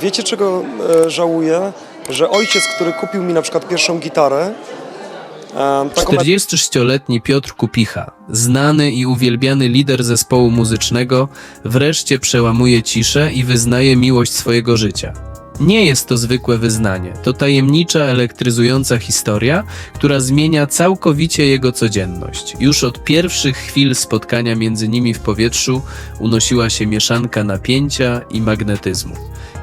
wiecie czego e, żałuję? Że ojciec, który kupił mi na przykład pierwszą gitarę, e, taką 46-letni Piotr Kupicha, znany i uwielbiany lider zespołu muzycznego, wreszcie przełamuje ciszę i wyznaje miłość swojego życia. Nie jest to zwykłe wyznanie, to tajemnicza, elektryzująca historia, która zmienia całkowicie jego codzienność. Już od pierwszych chwil spotkania między nimi w powietrzu unosiła się mieszanka napięcia i magnetyzmu.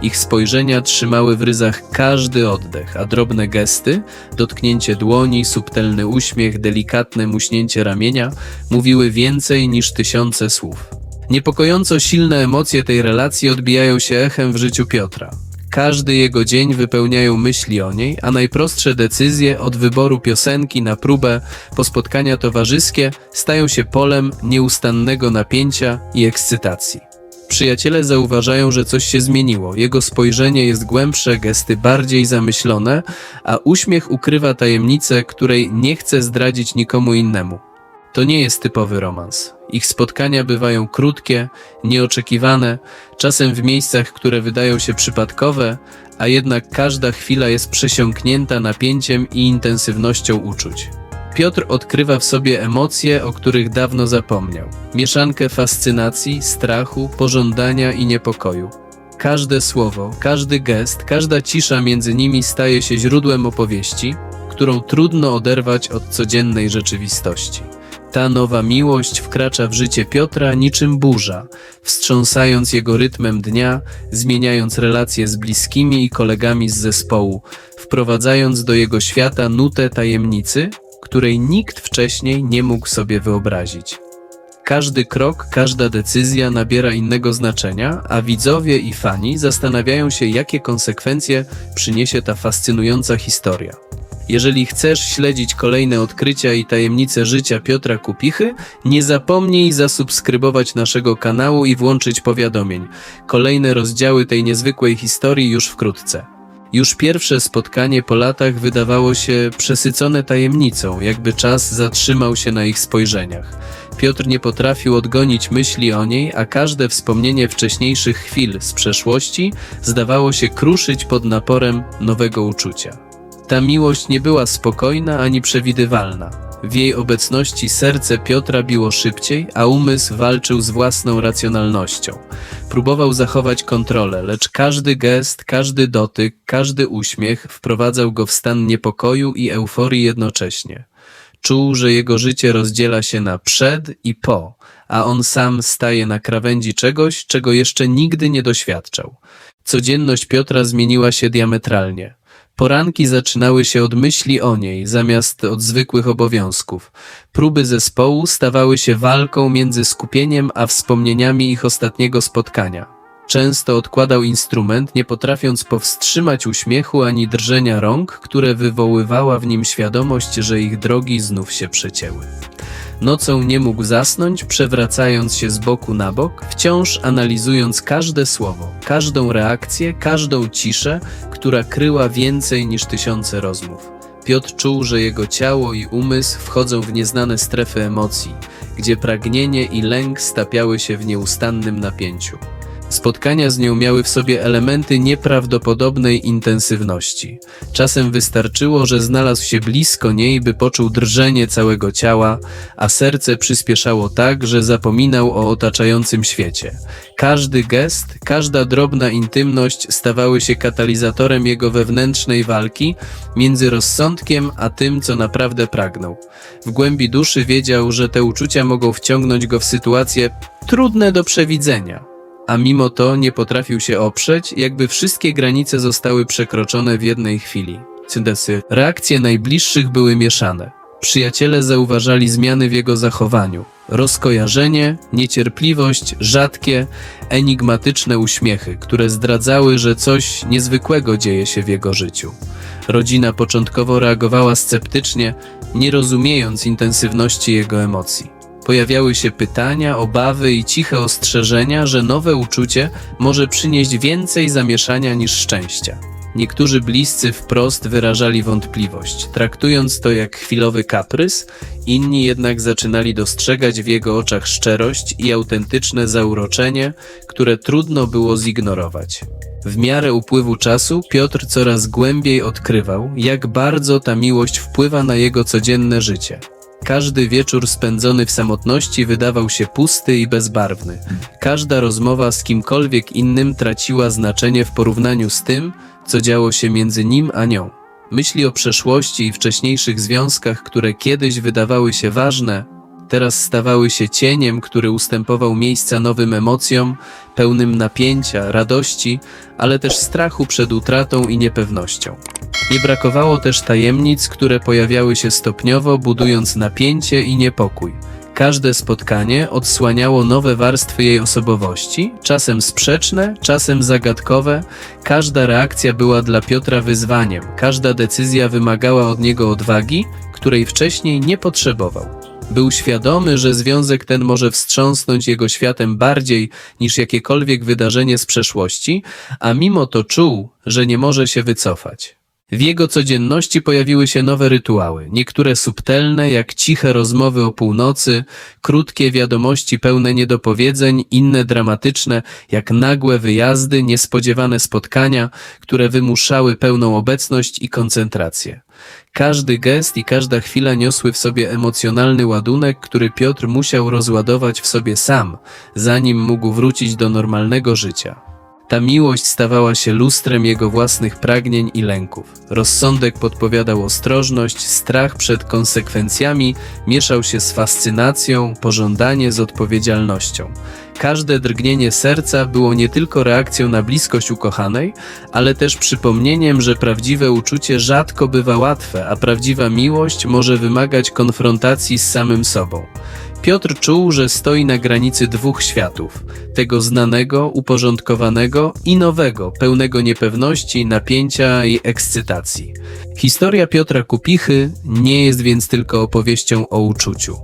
Ich spojrzenia trzymały w ryzach każdy oddech, a drobne gesty, dotknięcie dłoni, subtelny uśmiech, delikatne muśnięcie ramienia mówiły więcej niż tysiące słów. Niepokojąco silne emocje tej relacji odbijają się echem w życiu Piotra. Każdy jego dzień wypełniają myśli o niej, a najprostsze decyzje od wyboru piosenki na próbę po spotkania towarzyskie stają się polem nieustannego napięcia i ekscytacji. Przyjaciele zauważają, że coś się zmieniło. Jego spojrzenie jest głębsze, gesty bardziej zamyślone, a uśmiech ukrywa tajemnicę, której nie chce zdradzić nikomu innemu. To nie jest typowy romans. Ich spotkania bywają krótkie, nieoczekiwane, czasem w miejscach, które wydają się przypadkowe, a jednak każda chwila jest przesiąknięta napięciem i intensywnością uczuć. Piotr odkrywa w sobie emocje, o których dawno zapomniał. Mieszankę fascynacji, strachu, pożądania i niepokoju. Każde słowo, każdy gest, każda cisza między nimi staje się źródłem opowieści, którą trudno oderwać od codziennej rzeczywistości. Ta nowa miłość wkracza w życie Piotra niczym burza, wstrząsając jego rytmem dnia, zmieniając relacje z bliskimi i kolegami z zespołu, wprowadzając do jego świata nutę tajemnicy, której nikt wcześniej nie mógł sobie wyobrazić. Każdy krok, każda decyzja nabiera innego znaczenia, a widzowie i fani zastanawiają się, jakie konsekwencje przyniesie ta fascynująca historia. Jeżeli chcesz śledzić kolejne odkrycia i tajemnice życia Piotra Kupichy, nie zapomnij zasubskrybować naszego kanału i włączyć powiadomień. Kolejne rozdziały tej niezwykłej historii już wkrótce. Już pierwsze spotkanie po latach wydawało się przesycone tajemnicą, jakby czas zatrzymał się na ich spojrzeniach. Piotr nie potrafił odgonić myśli o niej, a każde wspomnienie wcześniejszych chwil z przeszłości zdawało się kruszyć pod naporem nowego uczucia. Ta miłość nie była spokojna ani przewidywalna. W jej obecności serce Piotra biło szybciej, a umysł walczył z własną racjonalnością. Próbował zachować kontrolę, lecz każdy gest, każdy dotyk, każdy uśmiech wprowadzał go w stan niepokoju i euforii jednocześnie. Czuł, że jego życie rozdziela się na przed i po, a on sam staje na krawędzi czegoś, czego jeszcze nigdy nie doświadczał. Codzienność Piotra zmieniła się diametralnie. Poranki zaczynały się od myśli o niej, zamiast od zwykłych obowiązków. Próby zespołu stawały się walką między skupieniem a wspomnieniami ich ostatniego spotkania. Często odkładał instrument, nie potrafiąc powstrzymać uśmiechu ani drżenia rąk, które wywoływała w nim świadomość, że ich drogi znów się przecięły. Nocą nie mógł zasnąć, przewracając się z boku na bok, wciąż analizując każde słowo, każdą reakcję, każdą ciszę, która kryła więcej niż tysiące rozmów. Piotr czuł, że jego ciało i umysł wchodzą w nieznane strefy emocji, gdzie pragnienie i lęk stapiały się w nieustannym napięciu. Spotkania z nią miały w sobie elementy nieprawdopodobnej intensywności. Czasem wystarczyło, że znalazł się blisko niej, by poczuł drżenie całego ciała, a serce przyspieszało tak, że zapominał o otaczającym świecie. Każdy gest, każda drobna intymność stawały się katalizatorem jego wewnętrznej walki między rozsądkiem a tym, co naprawdę pragnął. W głębi duszy wiedział, że te uczucia mogą wciągnąć go w sytuacje trudne do przewidzenia a mimo to nie potrafił się oprzeć, jakby wszystkie granice zostały przekroczone w jednej chwili. Cyndesy. Reakcje najbliższych były mieszane. Przyjaciele zauważali zmiany w jego zachowaniu. Rozkojarzenie, niecierpliwość, rzadkie, enigmatyczne uśmiechy, które zdradzały, że coś niezwykłego dzieje się w jego życiu. Rodzina początkowo reagowała sceptycznie, nie rozumiejąc intensywności jego emocji. Pojawiały się pytania, obawy i ciche ostrzeżenia, że nowe uczucie może przynieść więcej zamieszania niż szczęścia. Niektórzy bliscy wprost wyrażali wątpliwość, traktując to jak chwilowy kaprys, inni jednak zaczynali dostrzegać w jego oczach szczerość i autentyczne zauroczenie, które trudno było zignorować. W miarę upływu czasu Piotr coraz głębiej odkrywał, jak bardzo ta miłość wpływa na jego codzienne życie. Każdy wieczór spędzony w samotności wydawał się pusty i bezbarwny. Każda rozmowa z kimkolwiek innym traciła znaczenie w porównaniu z tym, co działo się między nim a nią. Myśli o przeszłości i wcześniejszych związkach, które kiedyś wydawały się ważne, teraz stawały się cieniem, który ustępował miejsca nowym emocjom, pełnym napięcia, radości, ale też strachu przed utratą i niepewnością. Nie brakowało też tajemnic, które pojawiały się stopniowo, budując napięcie i niepokój. Każde spotkanie odsłaniało nowe warstwy jej osobowości, czasem sprzeczne, czasem zagadkowe. Każda reakcja była dla Piotra wyzwaniem, każda decyzja wymagała od niego odwagi, której wcześniej nie potrzebował. Był świadomy, że związek ten może wstrząsnąć jego światem bardziej niż jakiekolwiek wydarzenie z przeszłości, a mimo to czuł, że nie może się wycofać. W jego codzienności pojawiły się nowe rytuały, niektóre subtelne, jak ciche rozmowy o północy, krótkie wiadomości pełne niedopowiedzeń, inne dramatyczne, jak nagłe wyjazdy, niespodziewane spotkania, które wymuszały pełną obecność i koncentrację. Każdy gest i każda chwila niosły w sobie emocjonalny ładunek, który Piotr musiał rozładować w sobie sam, zanim mógł wrócić do normalnego życia. Ta miłość stawała się lustrem jego własnych pragnień i lęków. Rozsądek podpowiadał ostrożność, strach przed konsekwencjami mieszał się z fascynacją, pożądanie z odpowiedzialnością. Każde drgnienie serca było nie tylko reakcją na bliskość ukochanej, ale też przypomnieniem, że prawdziwe uczucie rzadko bywa łatwe, a prawdziwa miłość może wymagać konfrontacji z samym sobą. Piotr czuł, że stoi na granicy dwóch światów: tego znanego, uporządkowanego i nowego, pełnego niepewności, napięcia i ekscytacji. Historia Piotra Kupichy nie jest więc tylko opowieścią o uczuciu.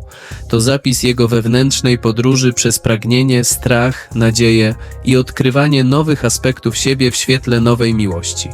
To zapis jego wewnętrznej podróży przez pragnienie, strach, nadzieję i odkrywanie nowych aspektów siebie w świetle nowej miłości.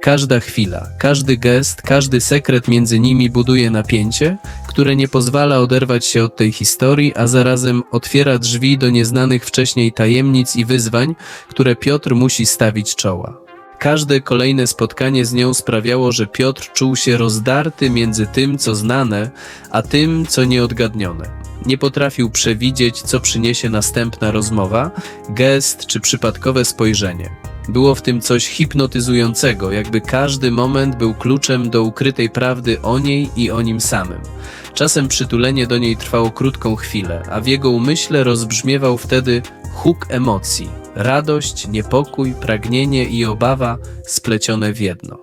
Każda chwila, każdy gest, każdy sekret między nimi buduje napięcie, które nie pozwala oderwać się od tej historii, a zarazem otwiera drzwi do nieznanych wcześniej tajemnic i wyzwań, które Piotr musi stawić czoła. Każde kolejne spotkanie z nią sprawiało, że Piotr czuł się rozdarty między tym, co znane, a tym, co nieodgadnione. Nie potrafił przewidzieć, co przyniesie następna rozmowa, gest czy przypadkowe spojrzenie. Było w tym coś hipnotyzującego, jakby każdy moment był kluczem do ukrytej prawdy o niej i o nim samym. Czasem przytulenie do niej trwało krótką chwilę, a w jego umyśle rozbrzmiewał wtedy huk emocji radość, niepokój, pragnienie i obawa splecione w jedno.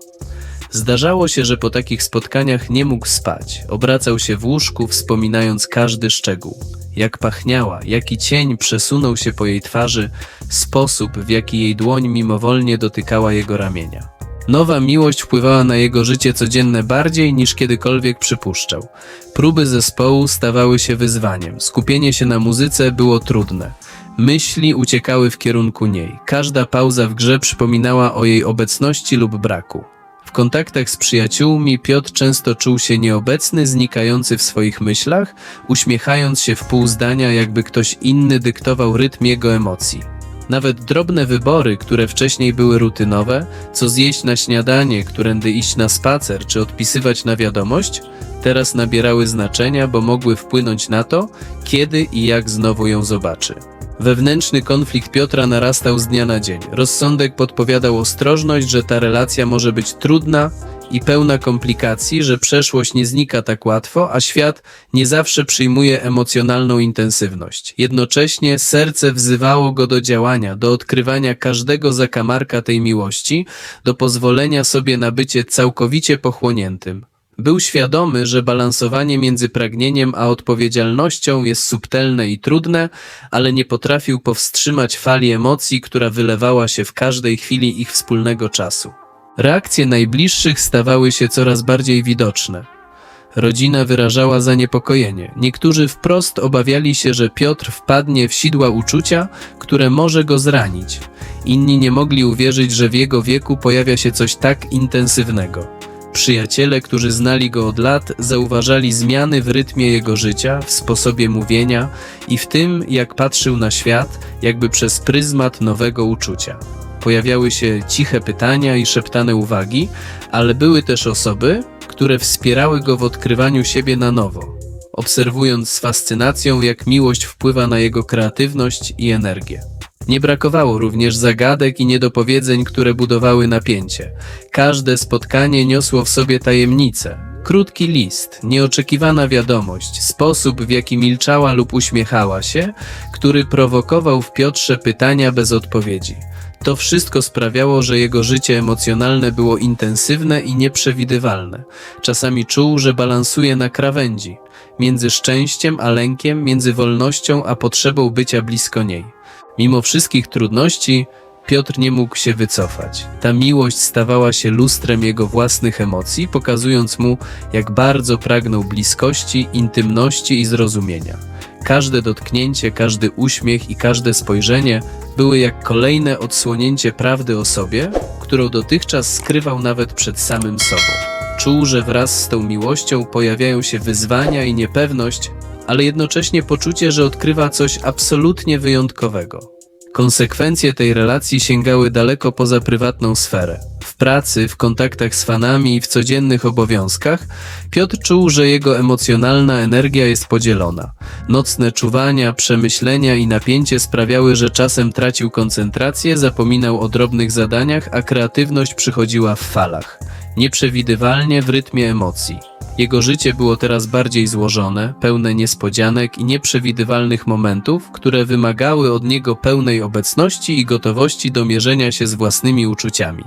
Zdarzało się, że po takich spotkaniach nie mógł spać. Obracał się w łóżku, wspominając każdy szczegół. Jak pachniała, jaki cień przesunął się po jej twarzy, sposób, w jaki jej dłoń mimowolnie dotykała jego ramienia. Nowa miłość wpływała na jego życie codzienne bardziej niż kiedykolwiek przypuszczał. Próby zespołu stawały się wyzwaniem, skupienie się na muzyce było trudne. Myśli uciekały w kierunku niej. Każda pauza w grze przypominała o jej obecności lub braku. W kontaktach z przyjaciółmi Piotr często czuł się nieobecny, znikający w swoich myślach, uśmiechając się w pół zdania, jakby ktoś inny dyktował rytm jego emocji. Nawet drobne wybory, które wcześniej były rutynowe, co zjeść na śniadanie, którędy iść na spacer czy odpisywać na wiadomość, teraz nabierały znaczenia, bo mogły wpłynąć na to, kiedy i jak znowu ją zobaczy. Wewnętrzny konflikt Piotra narastał z dnia na dzień. Rozsądek podpowiadał ostrożność, że ta relacja może być trudna i pełna komplikacji, że przeszłość nie znika tak łatwo, a świat nie zawsze przyjmuje emocjonalną intensywność. Jednocześnie serce wzywało go do działania, do odkrywania każdego zakamarka tej miłości, do pozwolenia sobie na bycie całkowicie pochłoniętym. Był świadomy, że balansowanie między pragnieniem a odpowiedzialnością jest subtelne i trudne, ale nie potrafił powstrzymać fali emocji, która wylewała się w każdej chwili ich wspólnego czasu. Reakcje najbliższych stawały się coraz bardziej widoczne. Rodzina wyrażała zaniepokojenie. Niektórzy wprost obawiali się, że Piotr wpadnie w sidła uczucia, które może go zranić. Inni nie mogli uwierzyć, że w jego wieku pojawia się coś tak intensywnego. Przyjaciele, którzy znali go od lat, zauważali zmiany w rytmie jego życia, w sposobie mówienia i w tym, jak patrzył na świat, jakby przez pryzmat nowego uczucia. Pojawiały się ciche pytania i szeptane uwagi, ale były też osoby, które wspierały go w odkrywaniu siebie na nowo, obserwując z fascynacją, jak miłość wpływa na jego kreatywność i energię. Nie brakowało również zagadek i niedopowiedzeń, które budowały napięcie. Każde spotkanie niosło w sobie tajemnicę. Krótki list, nieoczekiwana wiadomość, sposób w jaki milczała lub uśmiechała się, który prowokował w Piotrze pytania bez odpowiedzi. To wszystko sprawiało, że jego życie emocjonalne było intensywne i nieprzewidywalne. Czasami czuł, że balansuje na krawędzi, między szczęściem a lękiem, między wolnością a potrzebą bycia blisko niej. Mimo wszystkich trudności, Piotr nie mógł się wycofać. Ta miłość stawała się lustrem jego własnych emocji, pokazując mu, jak bardzo pragnął bliskości, intymności i zrozumienia. Każde dotknięcie, każdy uśmiech i każde spojrzenie były jak kolejne odsłonięcie prawdy o sobie, którą dotychczas skrywał nawet przed samym sobą. Czuł, że wraz z tą miłością pojawiają się wyzwania i niepewność, ale jednocześnie poczucie, że odkrywa coś absolutnie wyjątkowego. Konsekwencje tej relacji sięgały daleko poza prywatną sferę. W pracy, w kontaktach z fanami i w codziennych obowiązkach Piotr czuł, że jego emocjonalna energia jest podzielona. Nocne czuwania, przemyślenia i napięcie sprawiały, że czasem tracił koncentrację, zapominał o drobnych zadaniach, a kreatywność przychodziła w falach. Nieprzewidywalnie w rytmie emocji. Jego życie było teraz bardziej złożone, pełne niespodzianek i nieprzewidywalnych momentów, które wymagały od niego pełnej obecności i gotowości do mierzenia się z własnymi uczuciami.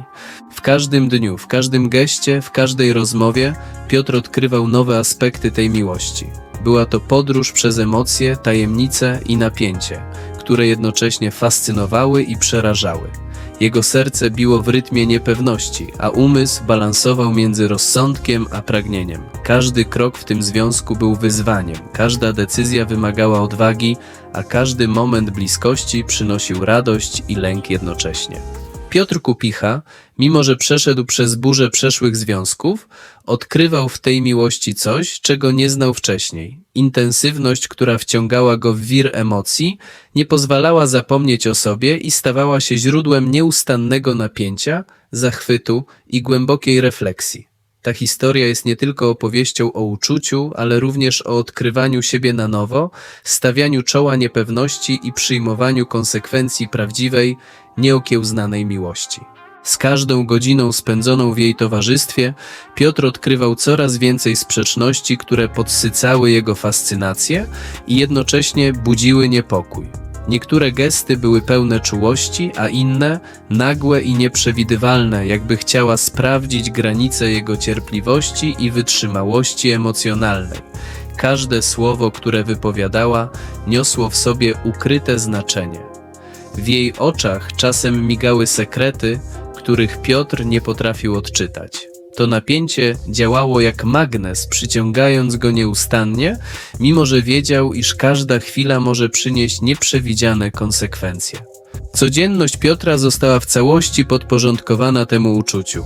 W każdym dniu, w każdym geście, w każdej rozmowie Piotr odkrywał nowe aspekty tej miłości. Była to podróż przez emocje, tajemnice i napięcie, które jednocześnie fascynowały i przerażały. Jego serce biło w rytmie niepewności, a umysł balansował między rozsądkiem a pragnieniem. Każdy krok w tym związku był wyzwaniem, każda decyzja wymagała odwagi, a każdy moment bliskości przynosił radość i lęk jednocześnie. Piotr Kupicha, mimo że przeszedł przez burzę przeszłych związków, odkrywał w tej miłości coś, czego nie znał wcześniej. Intensywność, która wciągała go w wir emocji, nie pozwalała zapomnieć o sobie i stawała się źródłem nieustannego napięcia, zachwytu i głębokiej refleksji. Ta historia jest nie tylko opowieścią o uczuciu, ale również o odkrywaniu siebie na nowo, stawianiu czoła niepewności i przyjmowaniu konsekwencji prawdziwej, nieokiełznanej miłości. Z każdą godziną spędzoną w jej towarzystwie, Piotr odkrywał coraz więcej sprzeczności, które podsycały jego fascynację i jednocześnie budziły niepokój. Niektóre gesty były pełne czułości, a inne nagłe i nieprzewidywalne, jakby chciała sprawdzić granice jego cierpliwości i wytrzymałości emocjonalnej. Każde słowo, które wypowiadała, niosło w sobie ukryte znaczenie. W jej oczach czasem migały sekrety, których Piotr nie potrafił odczytać. To napięcie działało jak magnes, przyciągając go nieustannie, mimo że wiedział, iż każda chwila może przynieść nieprzewidziane konsekwencje. Codzienność Piotra została w całości podporządkowana temu uczuciu.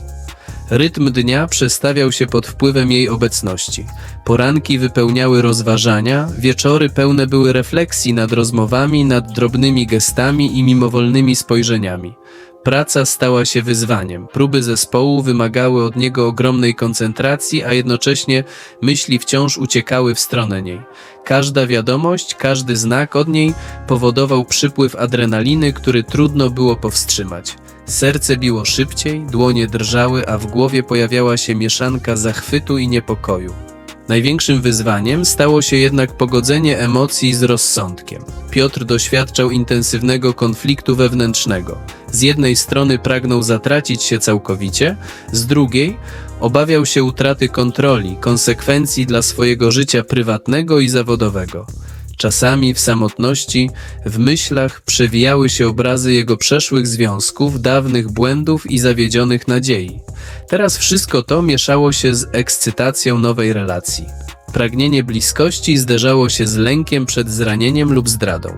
Rytm dnia przestawiał się pod wpływem jej obecności. Poranki wypełniały rozważania, wieczory pełne były refleksji nad rozmowami, nad drobnymi gestami i mimowolnymi spojrzeniami. Praca stała się wyzwaniem. Próby zespołu wymagały od niego ogromnej koncentracji, a jednocześnie myśli wciąż uciekały w stronę niej. Każda wiadomość, każdy znak od niej powodował przypływ adrenaliny, który trudno było powstrzymać. Serce biło szybciej, dłonie drżały, a w głowie pojawiała się mieszanka zachwytu i niepokoju. Największym wyzwaniem stało się jednak pogodzenie emocji z rozsądkiem. Piotr doświadczał intensywnego konfliktu wewnętrznego. Z jednej strony pragnął zatracić się całkowicie, z drugiej obawiał się utraty kontroli, konsekwencji dla swojego życia prywatnego i zawodowego. Czasami w samotności, w myślach przewijały się obrazy jego przeszłych związków, dawnych błędów i zawiedzionych nadziei. Teraz wszystko to mieszało się z ekscytacją nowej relacji. Pragnienie bliskości zderzało się z lękiem przed zranieniem lub zdradą.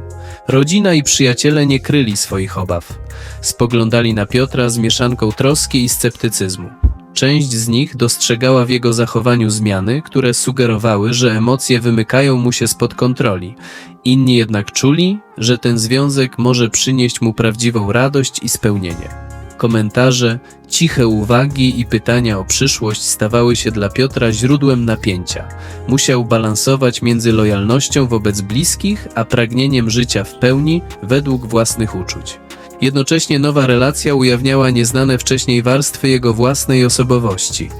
Rodzina i przyjaciele nie kryli swoich obaw. Spoglądali na Piotra z mieszanką troski i sceptycyzmu. Część z nich dostrzegała w jego zachowaniu zmiany, które sugerowały, że emocje wymykają mu się spod kontroli. Inni jednak czuli, że ten związek może przynieść mu prawdziwą radość i spełnienie. Komentarze, ciche uwagi i pytania o przyszłość stawały się dla Piotra źródłem napięcia. Musiał balansować między lojalnością wobec bliskich, a pragnieniem życia w pełni według własnych uczuć. Jednocześnie nowa relacja ujawniała nieznane wcześniej warstwy jego własnej osobowości.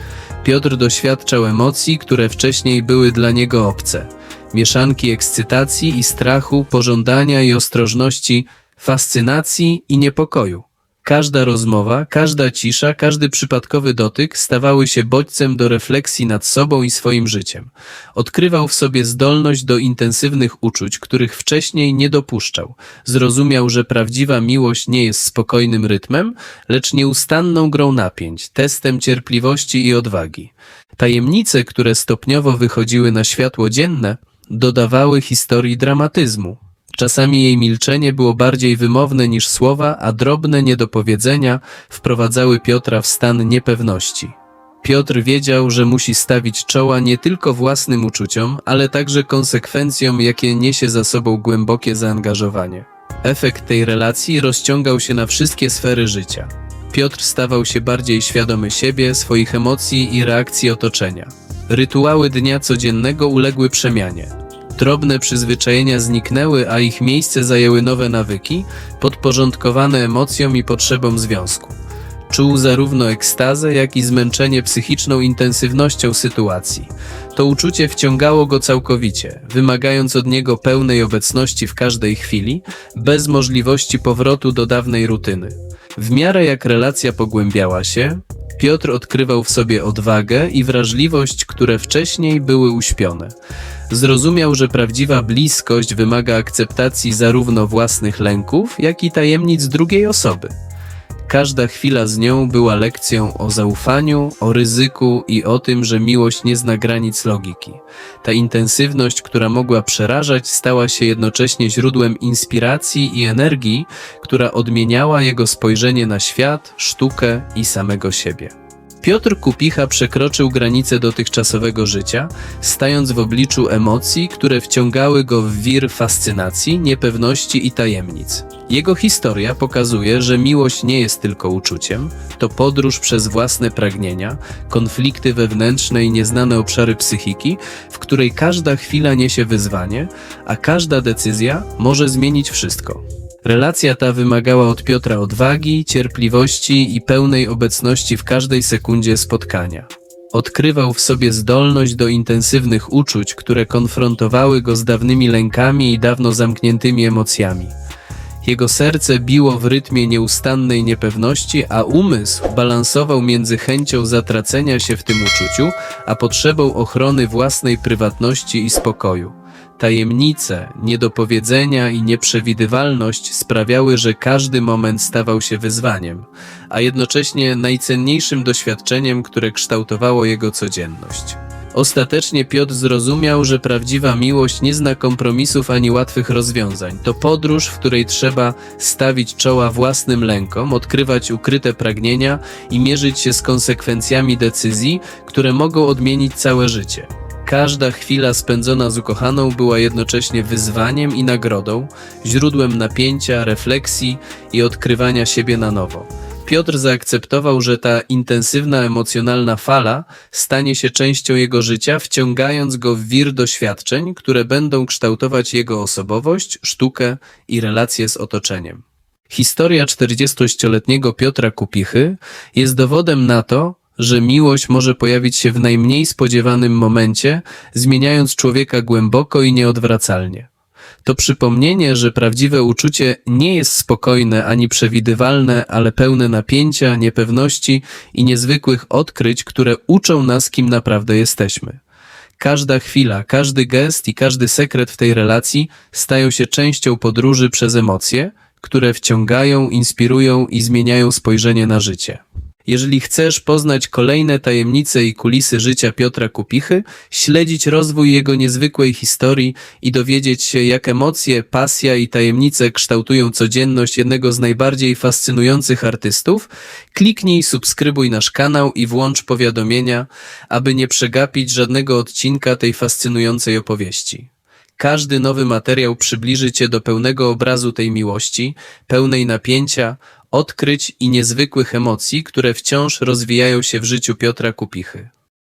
Piotr doświadczał emocji, które wcześniej były dla niego obce. Mieszanki ekscytacji i strachu, pożądania i ostrożności, fascynacji i niepokoju. Każda rozmowa, każda cisza, każdy przypadkowy dotyk stawały się bodźcem do refleksji nad sobą i swoim życiem. Odkrywał w sobie zdolność do intensywnych uczuć, których wcześniej nie dopuszczał. Zrozumiał, że prawdziwa miłość nie jest spokojnym rytmem, lecz nieustanną grą napięć, testem cierpliwości i odwagi. Tajemnice, które stopniowo wychodziły na światło dzienne, dodawały historii dramatyzmu. Czasami jej milczenie było bardziej wymowne niż słowa, a drobne niedopowiedzenia wprowadzały Piotra w stan niepewności. Piotr wiedział, że musi stawić czoła nie tylko własnym uczuciom, ale także konsekwencjom, jakie niesie za sobą głębokie zaangażowanie. Efekt tej relacji rozciągał się na wszystkie sfery życia. Piotr stawał się bardziej świadomy siebie, swoich emocji i reakcji otoczenia. Rytuały dnia codziennego uległy przemianie. Drobne przyzwyczajenia zniknęły, a ich miejsce zajęły nowe nawyki, podporządkowane emocjom i potrzebom związku. Czuł zarówno ekstazę, jak i zmęczenie psychiczną intensywnością sytuacji. To uczucie wciągało go całkowicie, wymagając od niego pełnej obecności w każdej chwili, bez możliwości powrotu do dawnej rutyny. W miarę jak relacja pogłębiała się, Piotr odkrywał w sobie odwagę i wrażliwość, które wcześniej były uśpione. Zrozumiał, że prawdziwa bliskość wymaga akceptacji zarówno własnych lęków, jak i tajemnic drugiej osoby. Każda chwila z nią była lekcją o zaufaniu, o ryzyku i o tym, że miłość nie zna granic logiki. Ta intensywność, która mogła przerażać, stała się jednocześnie źródłem inspiracji i energii, która odmieniała jego spojrzenie na świat, sztukę i samego siebie. Piotr Kupicha przekroczył granice dotychczasowego życia, stając w obliczu emocji, które wciągały go w wir fascynacji, niepewności i tajemnic. Jego historia pokazuje, że miłość nie jest tylko uczuciem, to podróż przez własne pragnienia, konflikty wewnętrzne i nieznane obszary psychiki, w której każda chwila niesie wyzwanie, a każda decyzja może zmienić wszystko. Relacja ta wymagała od Piotra odwagi, cierpliwości i pełnej obecności w każdej sekundzie spotkania. Odkrywał w sobie zdolność do intensywnych uczuć, które konfrontowały go z dawnymi lękami i dawno zamkniętymi emocjami. Jego serce biło w rytmie nieustannej niepewności, a umysł balansował między chęcią zatracenia się w tym uczuciu, a potrzebą ochrony własnej prywatności i spokoju. Tajemnice, niedopowiedzenia i nieprzewidywalność sprawiały, że każdy moment stawał się wyzwaniem, a jednocześnie najcenniejszym doświadczeniem, które kształtowało jego codzienność. Ostatecznie Piotr zrozumiał, że prawdziwa miłość nie zna kompromisów ani łatwych rozwiązań. To podróż, w której trzeba stawić czoła własnym lękom, odkrywać ukryte pragnienia i mierzyć się z konsekwencjami decyzji, które mogą odmienić całe życie. Każda chwila spędzona z ukochaną była jednocześnie wyzwaniem i nagrodą, źródłem napięcia, refleksji i odkrywania siebie na nowo. Piotr zaakceptował, że ta intensywna emocjonalna fala stanie się częścią jego życia, wciągając go w wir doświadczeń, które będą kształtować jego osobowość, sztukę i relacje z otoczeniem. Historia 40-letniego Piotra Kupichy jest dowodem na to, że miłość może pojawić się w najmniej spodziewanym momencie, zmieniając człowieka głęboko i nieodwracalnie. To przypomnienie, że prawdziwe uczucie nie jest spokojne ani przewidywalne, ale pełne napięcia, niepewności i niezwykłych odkryć, które uczą nas, kim naprawdę jesteśmy. Każda chwila, każdy gest i każdy sekret w tej relacji stają się częścią podróży przez emocje, które wciągają, inspirują i zmieniają spojrzenie na życie. Jeżeli chcesz poznać kolejne tajemnice i kulisy życia Piotra Kupichy, śledzić rozwój jego niezwykłej historii i dowiedzieć się, jak emocje, pasja i tajemnice kształtują codzienność jednego z najbardziej fascynujących artystów, kliknij subskrybuj nasz kanał i włącz powiadomienia, aby nie przegapić żadnego odcinka tej fascynującej opowieści. Każdy nowy materiał przybliży Cię do pełnego obrazu tej miłości, pełnej napięcia, odkryć i niezwykłych emocji, które wciąż rozwijają się w życiu Piotra Kupichy.